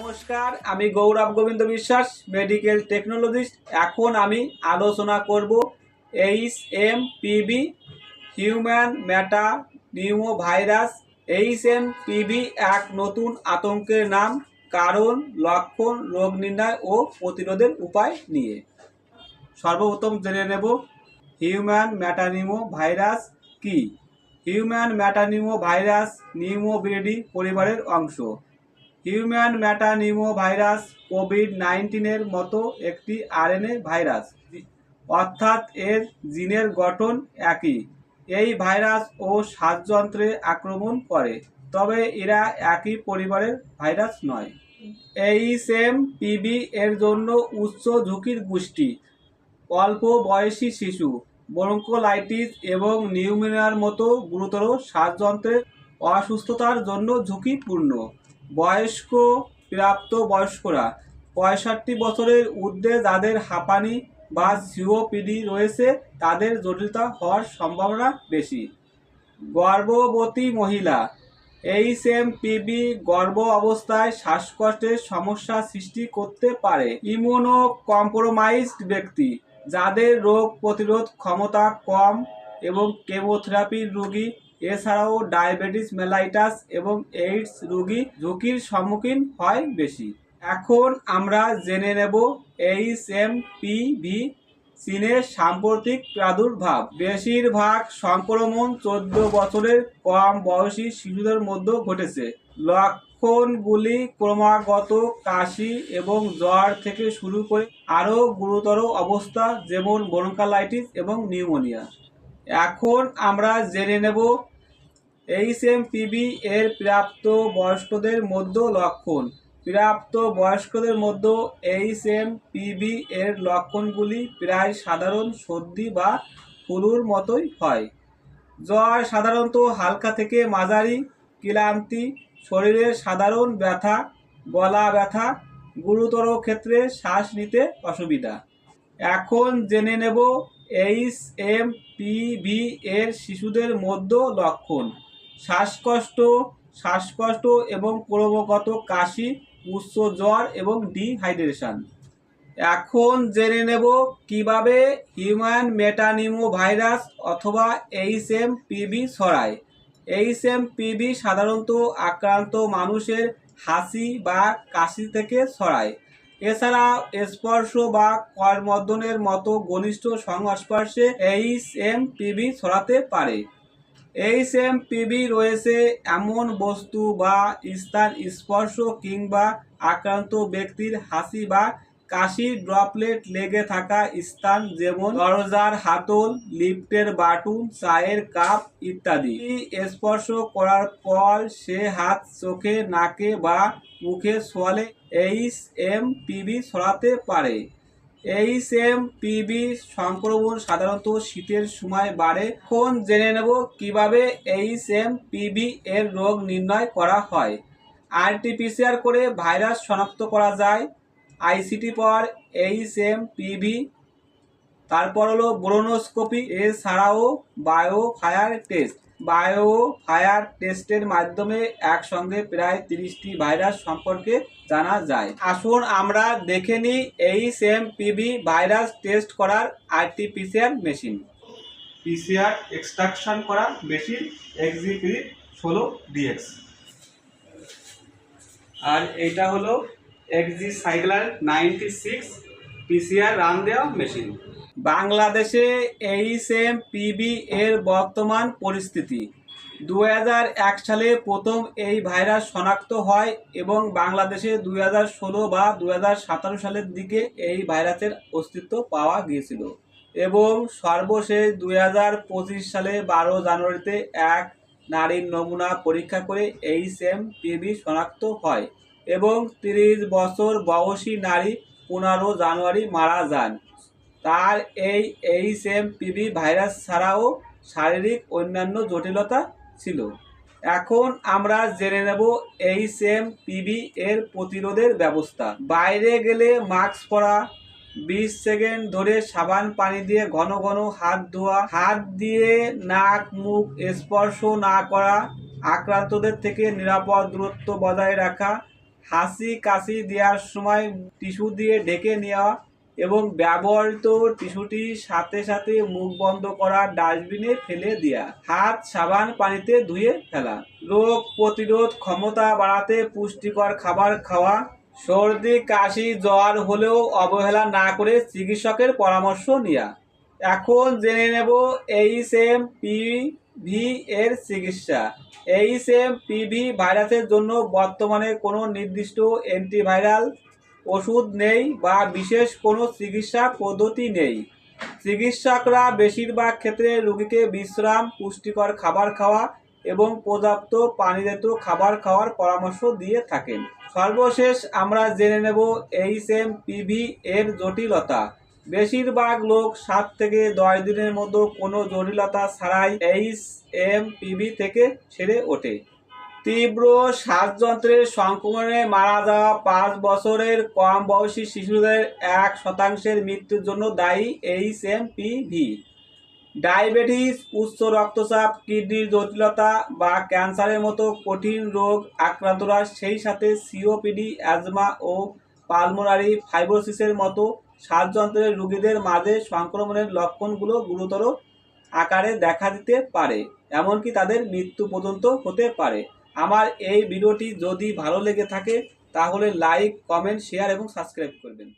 নমস্কার, আমি গৌরব গোবিন্দ বিশ্বাস মেডিকেল টেকনোলজিস্ট এখন আমি আলোচনা করব H M P V human metapneumovirus H M P V এক নতুন আতঙ্কের নাম, কারণ, লক্ষণ, রোগ নির্ণয় ও প্রতিরোধের উপায় নিয়ে। সর্বপ্রথম জেনে নেব হিউম্যান ম্যাটানিমো ভাইরাস কি? হিউম্যান ম্যাটানিমো ভাইরাস নিউমোবিডি পরিবারের অংশ। হিউম্যান ম্যাটানিমো ভাইরাস কোভিড নাইন্টিনের মতো একটি আরএনএ ভাইরাস। অর্থাৎ এর জিনের গঠন একই। এই ভাইরাস ও শ্বাসযন্ত্রে আক্রমণ করে। তবে এরা একই পরিবারের ভাইরাস নয়। এইচএম পিবি এর জন্য উচ্চ ঝুঁকির গোষ্ঠী অল্প বয়সী শিশু, ব্রঙ্কোলাইটিস এবং নিউমোনিয়ার মতো গুরুতর শ্বাসযন্ত্রের অসুস্থতার জন্য ঝুঁকিপূর্ণ। বয়স্ক প্রাপ্ত বয়স্করা। পঁয়ষট্টি বছরের ঊর্ধ্বে যাদের হাঁপানি বা সিওপিডি রয়েছে, তাদের জটিলতা হওয়ার সম্ভাবনা বেশি। গর্ভবতী মহিলা এইচ এম পিবি গর্ভ অবস্থায় শ্বাসকষ্টের সমস্যা সৃষ্টি করতে পারে। ইমিউনো কম্প্রোমাইজড ব্যক্তি, যাদের রোগ প্রতিরোধ ক্ষমতা কম এবং কেমোথেরাপির রোগী এছাড়াও ডায়াবেটিস, মেলাইটাস এবং এইডস রোগী ঝুঁকির সম্মুখীন হয় বেশি। এখন আমরা জেনে নেব এইচ এম পিভি চীনের সাম্প্রতিক প্রাদুর্ভাব। বেশিরভাগ সংক্রমণ চোদ্দ বছরের কম বয়সী শিশুদের মধ্যে ঘটেছে। লক্ষণগুলি ক্রমাগত কাশি এবং জ্বর থেকে শুরু করে আরও গুরুতর অবস্থা, যেমন ব্রঙ্কালাইটিস এবং নিউমোনিয়া। এখন আমরা জেনে নেব এইচ এম পিবি এর প্রাপ্ত বয়স্কদের মধ্যে লক্ষণ। প্রাপ্ত বয়স্কদের মধ্যে এইচ এম পিবি এর লক্ষণগুলি প্রায় সাধারণ, সর্দি বা ফ্লুর মতোই হয়। জ্বর সাধারণত হালকা থেকে মাঝারি, ক্লান্তি শরীরের সাধারণ ব্যথা, গলা ব্যথা, গুরুতর ক্ষেত্রে শ্বাস নিতে অসুবিধা। এখন জেনে নেব এইচ এম পিভি এর শিশুদের মধ্যে লক্ষণ, শ্বাসকষ্ট শ্বাসকষ্ট এবং ক্রমাগত কাশি, উচ্চ জ্বর এবং ডিহাইড্রেশন। এখন জেনে নেব কীভাবে হিউম্যান মেটানিমো ভাইরাস অথবা এইচ এম পিবি ছড়ায়। এইচ এম পিবি সাধারণত আক্রান্ত মানুষের হাসি বা কাশি থেকে ছড়ায়। এছাড়া স্পর্শ বা করমর্দনের মতো ঘনিষ্ঠ সংস্পর্শে এইচ এম পিবি ছড়াতে পারে। এইচ এম পিবি রয়েছে এমন বস্তু বা স্থান স্পর্শ কিংবা আক্রান্ত ব্যক্তির হাসি বা কাশির ড্রপলেট লেগে থাকা স্থান যেমন দরজার হাতল, লিফটের বাটুন, চায়ের কাপ ইত্যাদি। স্পর্শ করার পর সে হাত চোখে, নাকে বা মুখে সোয়ালে এইচ এম পিবি ছড়াতে পারে। এইচ এম পিবি সংক্রমণ সাধারণত শীতের সময় বাড়ে। কোন জেনে নেব কীভাবে এইচ এম পিবি এর রোগ নির্ণয় করা হয়। আরটিপিসিআর করে ভাইরাস শনাক্ত করা যায়। আইসিটি পর এইচ এম পিভি তারপর হলো ব্রোনোস্কোপি, এছাড়াও BioFire test. BioFire টেস্টের মাধ্যমে একসঙ্গে প্রায় তিরিশটি ভাইরাস সম্পর্কে জানা যায়। আসুন আমরা দেখে নিই H M P V virus test করার আরটিপিসিআর মেশিন। পিসিআর এক্সট্রাকশন করা মেশিন এক্সিপিরি ষোলো ডিএক্স। আর এইটা হলো ExiCycler ninety six PCR run দেওয়া মেশিন বাংলাদেশে এইচ এম পিবি এর বর্তমান পরিস্থিতি। দু এক সালে প্রথম এই ভাইরাস শনাক্ত হয় এবং বাংলাদেশে দুই ষোলো বা দু সালের দিকে এই ভাইরাসের অস্তিত্ব পাওয়া গিয়েছিল। এবং সর্বশেষ দুই পঁচিশ সালে বারো জানুয়ারিতে এক নারীর নমুনা পরীক্ষা করে এইচ এম পিবি শনাক্ত হয়। এবং তিরিশ বছর বয়সী নারী পনেরো জানুয়ারি মারা যান। তার এই এইচ এম পিবি ভাইরাস ছাড়াও শারীরিক অন্যান্য জটিলতা ছিল। এখন আমরা জেনে নেব এইচ এম পিবি এর প্রতিরোধের ব্যবস্থা। বাইরে গেলে মাস্ক পরা, বিশ সেকেন্ড ধরে সাবান পানি দিয়ে ঘন ঘন হাত ধোয়া, হাত দিয়ে নাক মুখ স্পর্শ না করা, আক্রান্তদের থেকে নিরাপদ দূরত্ব বজায় রাখা হাসি কাশি দেওয়ার সময় টিস্যু দিয়ে ঢেকে নেওয়া এবং ব্যবহৃত টিস্যুটি সাথে সাথে মুখ বন্ধ করা ডাস্টবিনে ফেলে দেওয়া হাত সাবান পানিতে ধুয়ে ফেলা। রোগ প্রতিরোধ ক্ষমতা বাড়াতে পুষ্টিকর খাবার খাওয়া। সর্দি, কাশি, জ্বর হলেও অবহেলা না করে চিকিৎসকের পরামর্শ নেওয়া। এখন জেনে নেব এইচ এম পিভি এর চিকিৎসা। এইচ এম পিভি ভাইরাসের জন্য বর্তমানে কোনো নির্দিষ্ট অ্যান্টিভাইরাল ওষুধ নেই বা বিশেষ কোনো চিকিৎসা পদ্ধতি নেই। চিকিৎসকরা বেশিরভাগ ক্ষেত্রে রোগীকে বিশ্রাম, পুষ্টিকর খাবার খাওয়া এবং পর্যাপ্ত পানিজাত খাবার খাওয়ার পরামর্শ দিয়ে থাকেন। সর্বশেষ আমরা জেনে নেব এইচ এম পিভি এর জটিলতা। বেশিরভাগ লোক সাত থেকে দশ দিনের মধ্যে কোনো জটিলতা ছাড়াই এইচ এম পিভি থেকে ছেড়ে ওঠে। তীব্র শ্বাসযন্ত্রের সংক্রমণে মারা যাওয়া পাঁচ বছরের কম বয়সী শিশুদের এক শতাংশের মৃত্যুর জন্য দায়ী এইচ এম পিভি ডায়াবেটিস, উচ্চ রক্তচাপ, কিডনির জটিলতা বা ক্যান্সারের মতো কঠিন রোগ আক্রান্তরা সেই সাথে সিওপিডি, অ্যাজমা ও পালমোনারি ফাইব্রোসিসের মতো শ্বাসযন্ত্রের রোগীদের মাঝে সংক্রমণের লক্ষণগুলো গুরুতর আকারে দেখা দিতে পারে, এমনকি তাদের মৃত্যু পর্যন্ত হতে পারে। আমার এই ভিডিওটি যদি ভালো লেগে থাকে, তাহলে লাইক কমেন্ট শেয়ার এবং সাবস্ক্রাইব করবেন।